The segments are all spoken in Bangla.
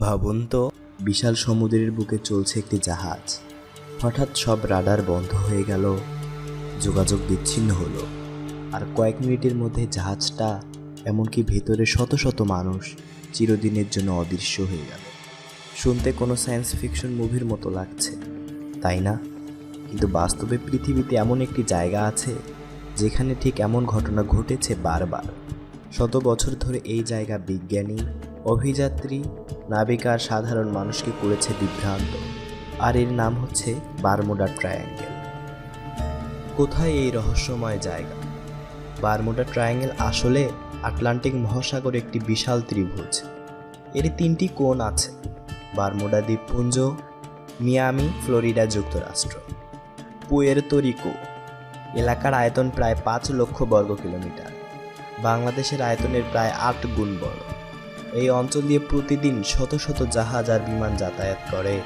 ভাবুন তো, বিশাল সমুদ্রের বুকে চলছে একটি জাহাজ। হঠাৎ সব রাডার বন্ধ হয়ে গেল। যোগাযোগ বিচ্ছিন্ন হলো। আর কয়েক মিনিটের মধ্যে জাহাজটা, এমনকি ভেতরে শত শত মানুষ, চিরদিনের জন্য অদৃশ্য হয়ে গেল। শুনতে কোনো সায়েন্স ফিকশন মুভির মতো লাগছে, তাই না? কিন্তু বাস্তবে পৃথিবীতে এমন একটি জায়গা আছে, যেখানে ঠিক এমন ঘটনা ঘটেছে বারবার। শত বছর ধরে এই জায়গা বিজ্ঞানী অভিযাত্রী নাবিকা আর সাধারণ মানুষকে করেছে বিভ্রান্ত, আর এর নাম হচ্ছে বারমুডা ট্রায়াঙ্গেল। কোথায় এই রহস্যময় জায়গা? বারমুডা ট্রায়াঙ্গেল আসলে আটলান্টিক মহাসাগর একটি বিশাল ত্রিভুজ। এর তিনটি কোণ আছে, বারমুডা দ্বীপপুঞ্জ, মিয়ামি, ফ্লোরিডা যুক্তরাষ্ট্র। পুয়ের্তো রিকো, এলাকার আয়তন প্রায় পাঁচ লক্ষ বর্গ কিলোমিটার। বাংলাদেশের আয়তনের প্রায় আট গুণ বড়। এই অঞ্চল দিয়ে প্রতিদিন শত শত জাহাজ আর বিমান যাতায়াত করে।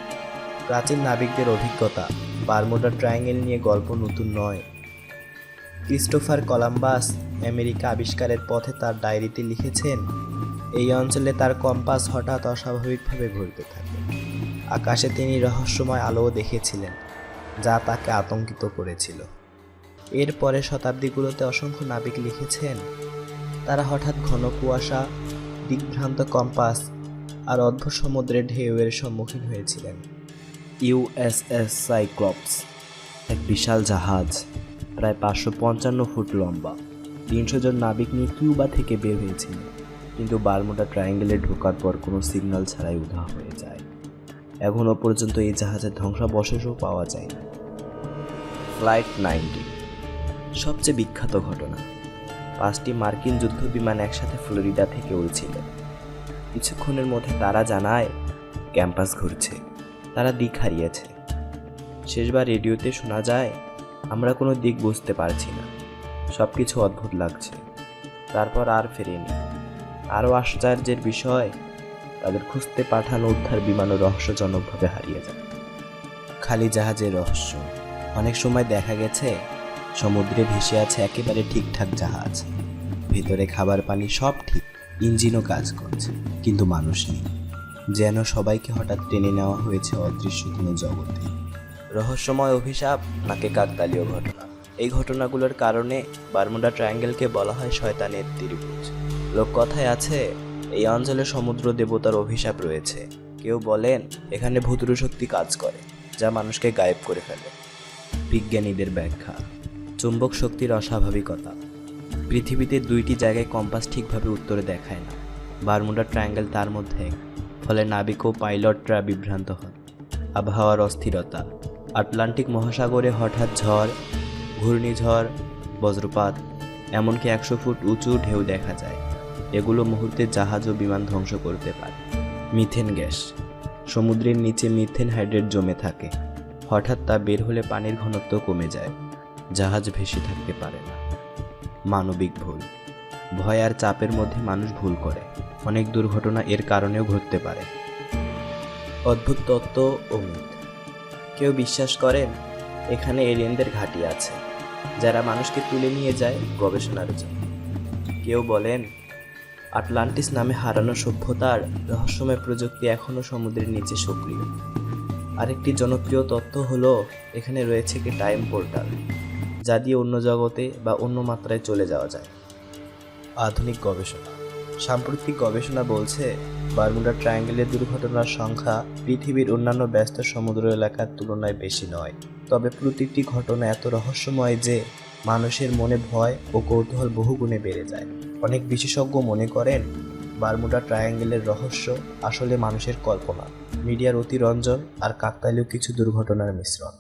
প্রাচীন নাবিকদের অভিজ্ঞতা, বারমুডা ট্রায়াঙ্গেল নিয়ে গল্প নতুন নয়। ক্রিস্টোফার কলাম্বাস আমেরিকা আবিষ্কারের পথে তার ডায়েরিতে লিখেছেন, এই অঞ্চলে তার কম্পাস হঠাৎ অস্বাভাবিকভাবে ঘুরতে থাকে। আকাশে তিনি রহস্যময় আলোও দেখেছিলেন, যা তাকে আতঙ্কিত করেছিল। এরপরে শতাব্দীগুলোতে অসংখ্য নাবিক লিখেছেন, তারা হঠাৎ ঘন কুয়াশা দিগ্ভ্রান্ত কম্পাস আর অদ্ভুত সমুদ্রের ঢেউয়ের সম্মুখীন হয়েছিলেন। ইউএসএস সাইক্লপস, এক বিশাল জাহাজ, প্রায় পাঁচশো পঞ্চান্ন ফুট লম্বা। তিনশো জন নাবিক নিয়ে কিউবা থেকে বের হয়েছিল, কিন্তু বারমুডা ট্রায়াঙ্গেলে ঢোকার পর কোনো সিগন্যাল ছাড়াই উধা হয়ে যায়। এখনও পর্যন্ত এই জাহাজের ধ্বংসাবশেষও পাওয়া যায় না ফ্লাইট নাইনটি, সবচেয়ে বিখ্যাত ঘটনা। পাঁচটি মার্কিন যুদ্ধ বিমান একসাথে ফ্লোরিডা থেকে উড়ছিল। কিছুক্ষণের মধ্যে তারা জানায়, ক্যাম্পাস ঘুরছে। তারা দিক হারিয়েছে। শেষবার রেডিওতে শোনা যায়, আমরা কোনো দিক বুঝতে পারছি না। সব কিছু অদ্ভুত লাগছে। তারপর আর ফেরেনি। আরও আশ্চর্যের বিষয়, তাদের খুঁজতে পাঠানো উদ্ধার বিমানও রহস্যজনকভাবে হারিয়ে যায়। খালি জাহাজের রহস্য। অনেক সময় দেখা গেছে সমুদ্রে ভেসে আছে একেবারে ঠিকঠাক জাহাজ। ভেতরে খাবার পানি সব ঠিক, ইঞ্জিনও কাজ করছে, কিন্তু মানুষ নেই। যেন সবাইকে হঠাৎ টেনে নেওয়া হয়েছে অদৃশ্য কোনো জগতে। রহস্যময় অভিশাপ, নাকি কাকতালীয় ঘটনা? এই ঘটনাগুলোর কারণে বারমুডা ট্রায়াঙ্গেলকে বলা হয় শয়তানের ত্রিভুজ। লোককথায় আছে, এই অঞ্চলে সমুদ্র দেবতার অভিশাপ রয়েছে। কেউ বলেন, এখানে ভূতুর শক্তি কাজ করে, যা মানুষকে গায়েব করে ফেলে। বিজ্ঞানীদের ব্যাখ্যা চুম্বক শক্তির অস্বাভাবিকতা। পৃথিবীতে দুইটি জায়গায় কম্পাস ঠিকভাবে উত্তরে দেখায় না। বারমুডা ট্রায়াঙ্গেল তার মধ্যে ফলে নাবিক ও পাইলটরা বিভ্রান্ত হন। আবহাওয়ার অস্থিরতা। আটলান্টিক মহাসাগরে হঠাৎ ঝড়, ঘূর্ণিঝড়, বজ্রপাত, এমনকি একশো ফুট উঁচু ঢেউ দেখা যায়। এগুলো মুহূর্তে জাহাজ ও বিমান ধ্বংস করতে পারে। Methane gas. সমুদ্রের নিচে মিথেন হাইড্রেট জমে থাকে। হঠাৎ তা বের হলে পানির ঘনত্ব কমে যায়। জাহাজ ভেসে থাকতে পারে না। মানবিক ভুল। ভয় আর চাপের মধ্যে মানুষ ভুল করে। অনেক দুর্ঘটনা এর কারণেও ঘটতে পারে। অদ্ভুত তত্ত্ব ও মিথ। কেউ বিশ্বাস করেন, এখানে এলিয়েনদের ঘাঁটি আছে, যারা মানুষকে তুলে নিয়ে যায় গবেষণার জন্য। কেউ বলেন, আটলান্টিস নামে হারানো সভ্যতার রহস্যময় প্রযুক্তি এখনও সমুদ্রের নিচে সক্রিয়। আরেকটি জনপ্রিয় তত্ত্ব হলো, এখানে রয়েছে একটি টাইম পোর্টাল। যা দিয়ে অন্য জগতে বা অন্য মাত্রায় চলে যাওয়া যায়। আধুনিক গবেষণা। সাম্প্রতিক গবেষণা বলছে, বারমুডা ট্রায়াঙ্গেলের দুর্ঘটনার সংখ্যা পৃথিবীর অন্যান্য ব্যস্ত সমুদ্র এলাকার তুলনায় বেশি নয়। তবে প্রতিটি ঘটনা এত রহস্যময় যে মানুষের মনে ভয় ও কৌতূহল বহুগুণে বেড়ে যায়। অনেক বিশেষজ্ঞ মনে করেন, বারমুডা ট্রায়াঙ্গেলের রহস্য আসলে মানুষের কল্পনা, মিডিয়ার অতিরঞ্জন আর কাকতালীয় কিছু দুর্ঘটনার মিশ্রণ।